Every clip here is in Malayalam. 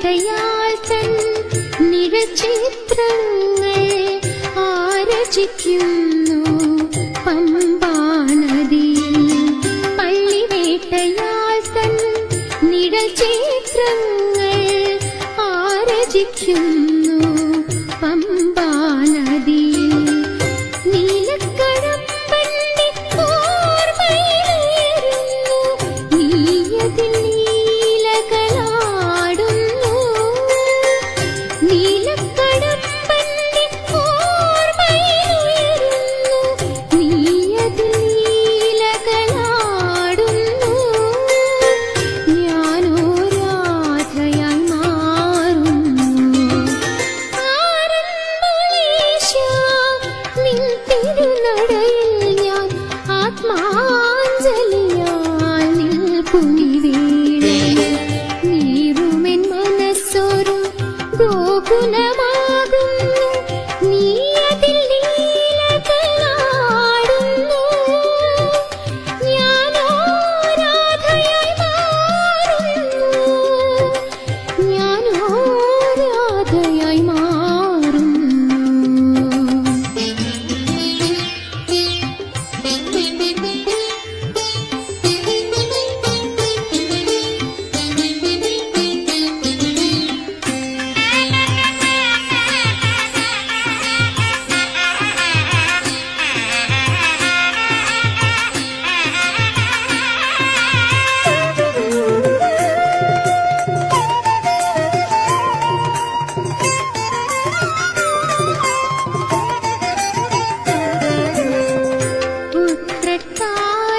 കഥയാൽ തൻ നിഴചിത്രങ്ങൾ ആരചിക്കുന്നു. പമ്പാണതി പള്ളിവേട്ടയാൽ തൻ നിഴചിത്രങ്ങൾ ആരചിക്കുന്നു. പമ്പാനദി നീലക്കടപ്പണ്ണി ഓർമ്മയിലേറുന്നു നീയതിൽ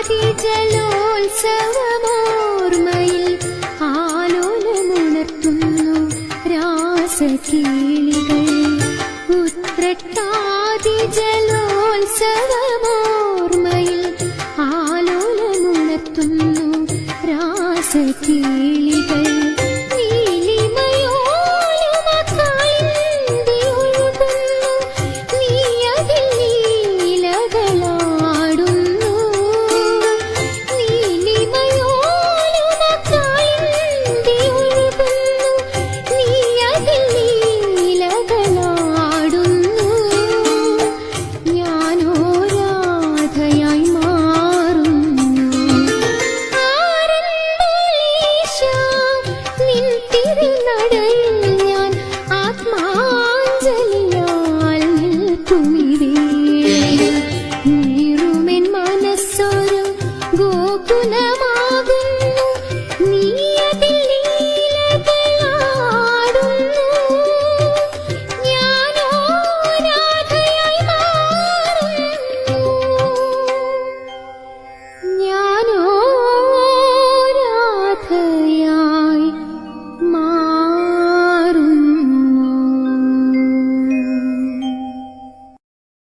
ജലോത്സവമോർമ്മയിൽ ആലോലമുണർത്തുന്നു രാസകീളികൾ ഉത്രട്ടാതി ജലോത്സവ